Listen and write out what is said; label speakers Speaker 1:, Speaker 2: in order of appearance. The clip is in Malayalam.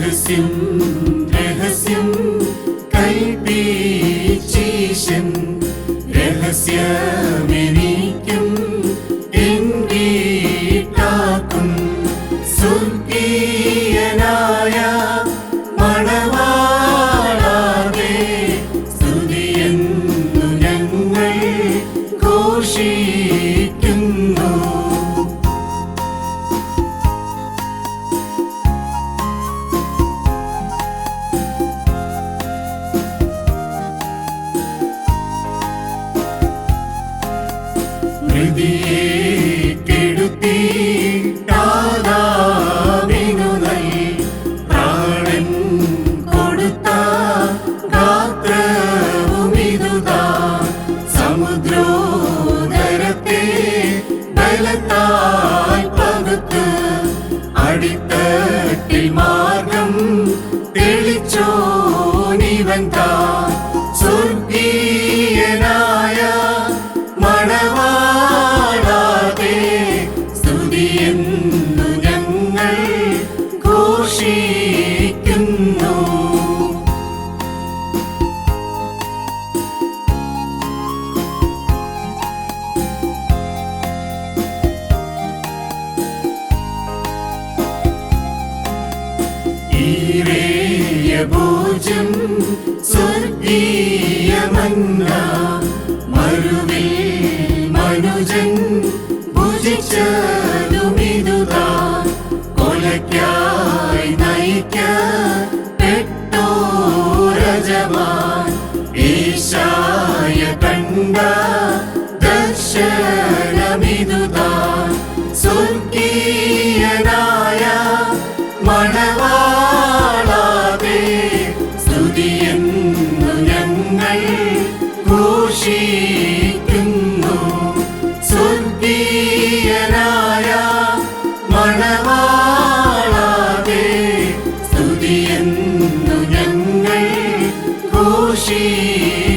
Speaker 1: രഹസ്യം രഹസ്യം കൽപ്പീശൻ രഹസ്യമെനിക്കും എൻ വീട്ടാക്കും. സ്വർഗീയനായ ഹൃദിയെ കെടുത്തി താതാവിനു നൽ പ്രാണൻ കൊടുത്ത ഗാത്രവുമിതുതാ സമുദ്രോദരത്തെ ബലത്താൽ പകുത്ത്. അടിത്തട്ടിൽ മാർഗം തെളിച്ചോനിവൻ താൻ സ്വർഗീയനായ സ്തുതിയെന്നു ഞങ്ങൾ ഘോഷിക്കുന്നു. ഭോജം സ്വർഗീയമന്ന കണ്ട ദർശനമിതുതാ. സ്വർഗീയനായ മണവാളാതെ സ്തുതിയെന്നു ഞങ്ങൾ ഘോഷിക്കുന്നു. സ്വർഗീയനായ മണവാളാതെ സ്തുതിയെന്നു ഞങ്ങൾ ഘോഷിക്കുന്നു.